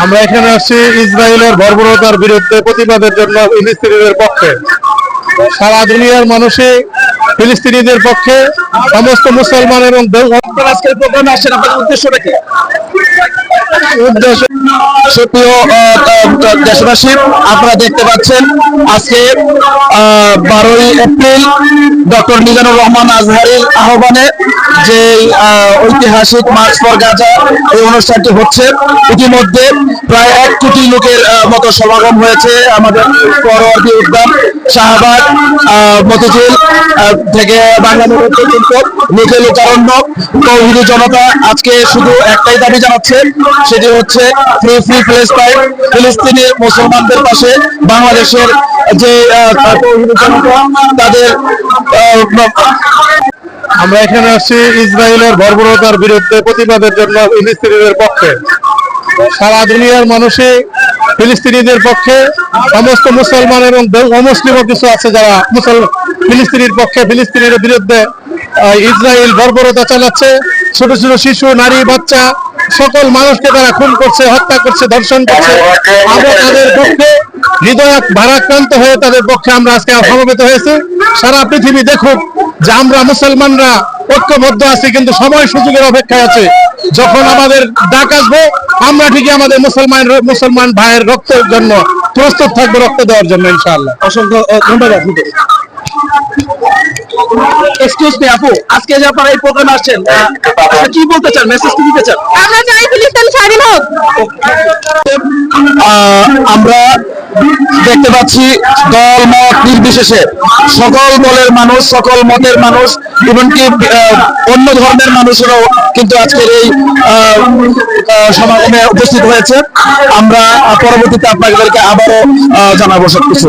আমরা এখানে আসছি ইসরায়েলের বর্বরতার বিরুদ্ধে প্রতিবাদের জন্য ফিলিস্তিনিদের পক্ষে। সারা দুনিয়ার মানুষে ফিলিস্তিনিদের পক্ষে, সমস্ত মুসলমান এবং আজকের প্রোগ্রামে আপনাদের উদ্দেশ্য সুপ্রিয় দেশবাসী, আপনারা দেখতে পাচ্ছেন আজকে বারোই এপ্রিল ডক্টর মিজানুর রহমান আজহারির আহ্বানে যে ঐতিহাসিক মার্চ ফর গাজা এই অনুষ্ঠানটি হচ্ছে। ইতিমধ্যে প্রায় এক কোটি লোকের মতো সমাগম হয়েছে। আমাদের পরবর্তী উদ্যান শাহবাগ মতিঝিল থেকে বাংলাদেশ পর্যন্ত লোকে লোকারণ্য তৌহিদি জনতা আজকে শুধু একটাই দাবি জানাচ্ছে, সেটি হচ্ছে ফ্রি ফ্রি প্লেসটাইন ফিলিস্তিনি মুসলমানদের পাশে বাংলাদেশের যে তৌহিদি জনতা, তাদের আমরা এখানে আসছি ইসরায়েলের বর্বরতার বিরুদ্ধে প্রতিবাদের জন্য ফিলিস্তিনিদের পক্ষে। সারা দুনিয়ার মানুষই ফিলিস্তিনিদের পক্ষে সমস্ত মুসলমান এবং অমুসলিমও কিছু আছে যারা ফিলিস্তিনির পক্ষে ফিলিস্তিনের বিরুদ্ধে ইসরায়েল বর্বরতা চালাচ্ছে। ছোট ছোট শিশু, নারী, বাচ্চা, সকল মানুষকে তারা খুন করছে, হত্যা করছে, ধর্ষণ করছে। আমরা তাদের পক্ষে হৃদয় ভারাক্রান্ত হয়ে তাদের পক্ষে আমরা আজকে সমবেত হয়েছি। সারা পৃথিবী দেখুক যে আমরা মুসলমানরা ঐক্যবদ্ধ আছি, কিন্তু সময় সুযোগের অপেক্ষায় আছে। যখন আমাদের ডাক আসবে আমরা ঠিকই আমাদের মুসলমান মুসলমান ভাইয়ের রক্তের জন্য প্রস্তুত থাকব রক্ত দেওয়ার জন্য ইনশাআল্লাহ। অসংখ্য ধন্যবাদ এক্সকিউজ মি আপু আজকে যে আপনারা এই প্রোগ্রামে আসছেন আহ, কি বলতে চান? মেসেজ কি দিতে চান? আমরা চাই ফিলিস্তিন স্বাধীন হোক। আহ, আমরা দেখতে পাচ্ছি দল মত নির্বিশেষে। সকল দলের মানুষ সকল মতের মানুষ এমনকি অন্য ধর্মের মানুষেরও কিন্তু আজকের এই সমাগমে উপস্থিত হয়েছে। আমরা পরবর্তীতে আপনাদেরকে আবারও জানাব সবকিছু।